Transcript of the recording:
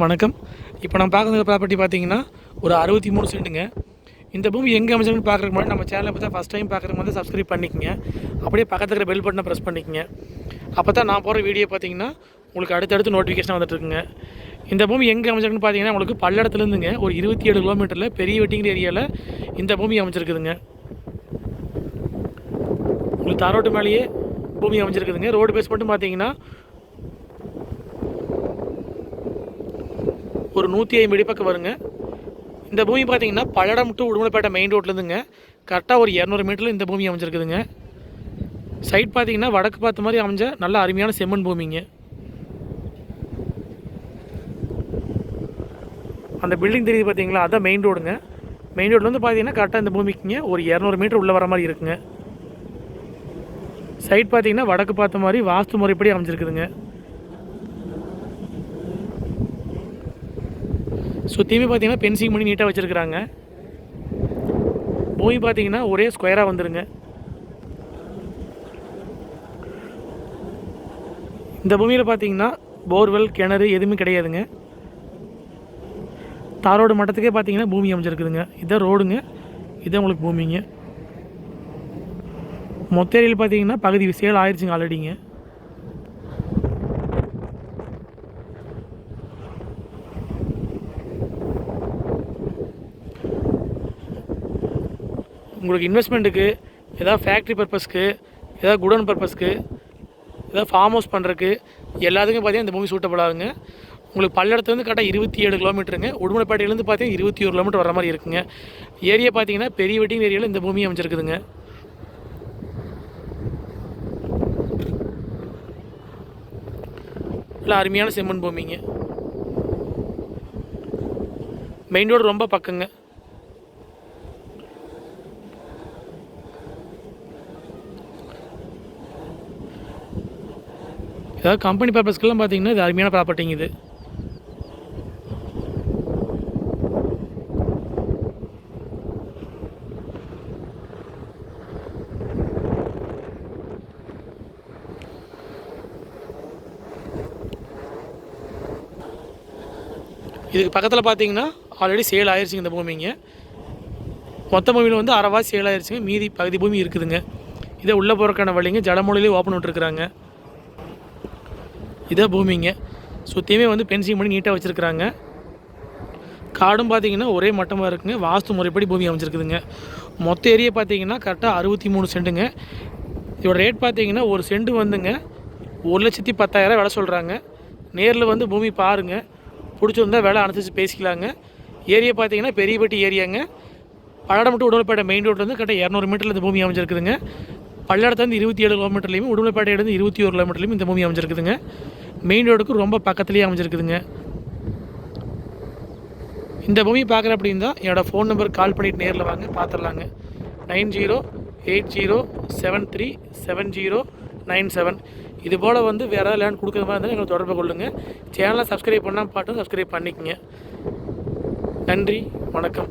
வணக்கம். இப்போ நம்ம பார்க்குற ப்ராப்பர்ட்டி பார்த்தீங்கன்னா ஒரு அறுபத்தி மூணு சென்ட்டுங்க. இந்த பூமி எங்கே அமைச்சிருக்குன்னு பார்க்குறக்கு முன்னாடி நம்ம சேனலை பார்த்தா ஃபஸ்ட் டைம் பார்க்குறக்கு வந்து சப்ஸ்கிரைப் பண்ணிக்கங்க. அப்படியே பக்கத்தில் இருக்கிற பெல் பட்டனை ப்ரெஸ் பண்ணிக்கங்க. அப்போ தான் நான் போகிற வீடியோ பார்த்தீங்கன்னா உங்களுக்கு அடுத்தடுத்து நோட்டிஃபிகேஷன் வந்துட்டுருக்குங்க இந்த பூமி எங்கே அமைச்சிருக்குன்னு பார்த்தீங்கன்னா உங்களுக்கு பல்லடத்துலேருந்துங்க. ஒரு இருபத்தி ஏழு கிலோமீட்டரில் பெரிய வெட்டிங்கிற ஏரியாவில் இந்த பூமி அமைச்சிருக்குதுங்க உங்களுக்கு தாரோட்டு மேலேயே பூமி அமைச்சிருக்குதுங்க ரோடு பேஸ் மட்டும் பார்த்தீங்கன்னா ஒரு நூற்றி ஐம்பது அடி பக்கம் வருங்க. இந்த பூமி பார்த்தீங்கன்னா பல்லடம் டு உடுமலைப்பேட்டை மெயின் ரோட்லேருந்துங்க கரெக்டாக ஒரு இரநூறு மீட்டரில் இந்த பூமி அமைஞ்சிருக்குதுங்க. சைட் பார்த்தீங்கன்னா வடக்கு பார்த்த மாதிரி அமைஞ்ச நல்ல அருமையான செம்மண் பூமிங்க. அந்த பில்டிங் தெரியுது பார்த்தீங்களா அதான் மெயின் ரோடுங்க மெயின் ரோட்லேருந்து பார்த்தீங்கன்னா கரெக்டாக இந்த பூமிக்குங்க. ஒரு இரநூறு மீட்டர் உள்ளே வர மாதிரி இருக்குங்க. சைட் பார்த்தீங்கன்னா வடக்கு பார்த்த மாதிரி வாஸ்து முறைப்படி அமைஞ்சிருக்குதுங்க. சுற்றியுமே பார்த்தீங்கன்னா பென்சிங் பண்ணி நீட்டாக வச்சுருக்குறாங்க. பூமி பார்த்தீங்கன்னா ஒரே ஸ்கொயராக வந்துடுங்க இந்த பூமியில் பார்த்தீங்கன்னா போர்வெல் கிணறு எதுவுமே கிடையாதுங்க. தாரோடு மட்டத்துக்கே பார்த்தீங்கன்னா பூமி அமைஞ்சிருக்குதுங்க. இதான் ரோடுங்க இதான் உங்களுக்கு பூமிங்க. மொத்த ஏரியில் பார்த்தீங்கன்னா பகுதி சேல் ஆயிடுச்சுங்க ஆல்ரெடிங்க உங்களுக்கு இன்வெஸ்ட்மெண்ட்டுக்கு ஏதாவது ஃபேக்ட்ரி பர்பஸ்க்கு ஏதாவது குடோன் பர்பஸ்க்கு ஏதாவது ஃபார்ம் ஹவுஸ் பண்ணுறதுக்கு எல்லாத்துக்கும் பார்த்தீங்கன்னா இந்த பூமி சூட்டபிள் ஆகுங்க உங்களுக்கு பல்லடத்துலேருந்து கரெக்டாக இருபத்தி ஏழு கிலோமீட்டருங்க உடுமலைப்பேட்டையிலேருந்து பார்த்தீங்கன்னா இருபத்தி ஒரு கிலோமீட்டர் வர மாதிரி இருக்குங்க. ஏரியா பார்த்தீங்கன்னா பெரிய வெட்டிங் ஏரியாவில் இந்த பூமி அமைச்சிருக்குதுங்க இல்லை அருமையான செம்மண் பூமிங்க. மெயின் ரோடு ரொம்ப பக்கங்க. ஏதாவது கம்பெனி பர்பஸ்க்கெல்லாம் பார்த்தீங்கன்னா இது அருமையான ப்ராப்பர்ட்டிங்க இது. இதுக்கு பக்கத்தில் பார்த்தீங்கன்னா ஆல்ரெடி சேல் ஆயிடுச்சுங்க இந்த பூமிங்க. மொத்த பூமியில் வந்து அறவா சேல் ஆயிடுச்சுங்க மீதி பகுதி பூமி இருக்குதுங்க. இதை உள்ளே போகிறக்கான வழிங்க ஜலமொழியிலே ஓப்பன் விட்டுருக்குறாங்க. இதான் பூமிங்க. சுற்றியுமே வந்து பென்சிங் பண்ணி நீட்டாக வச்சுருக்குறாங்க. காடும் பார்த்தீங்கன்னா ஒரே மட்டமாக இருக்குங்க. வாஸ்து முறைப்படி பூமி அமைச்சிருக்குதுங்க மொத்த ஏரியா பார்த்தீங்கன்னா கரெக்டாக அறுபத்தி மூணு சென்ட்டுங்க இதோட ரேட் பார்த்தீங்கன்னா ஒரு செண்டு வந்துங்க. ஒரு லட்சத்தி பத்தாயிரம் விலை சொல்கிறாங்க நேரில் வந்து பூமி பாருங்கள் பிடிச்சிருந்தா விலை அனுசரித்து பேசிக்கலாங்க. ஏரியா பார்த்தீங்கன்னா பெரியபட்டி ஏரியாங்க. பல்லடம் மட்டும் உடல்பேட்டை மெயின் ரோட்லேருந்து கரெக்டாக இரநூறு மீட்டரில் இந்த பூமி அமைஞ்சிருக்குதுங்க. பல்லடத்துலேருந்து இருபத்தி ஏழு கிலோமீட்டர்லையும் உடுமலைப்பேட்டையிலேருந்து இருபத்தி ஒரு கிலோமீட்டர்லையும் இந்த பூமி அமைஞ்சிருக்குதுங்க. மெயின் ரோடுக்கு ரொம்ப பக்கத்துலேயே அமைஞ்சிருக்குதுங்க. இந்த பூமி பார்க்குற அப்படின்னு தான் என்னோடய ஃபோன் நம்பர் கால் பண்ணிவிட்டு நேரில் வாங்க பார்த்துடலாங்க nine zero eight zero seven three seven zero nine seven. இது போல் வந்து வேறு ஏதாவது லேண்ட் கொடுக்குற மாதிரி இருந்தால் எங்களை தொடர்பு கொள்ளுங்கள் சேனலை சப்ஸ்கிரைப் பண்ணால் பாட்டும் சப்ஸ்கிரைப் பண்ணிக்கோங்க. நன்றி வணக்கம்.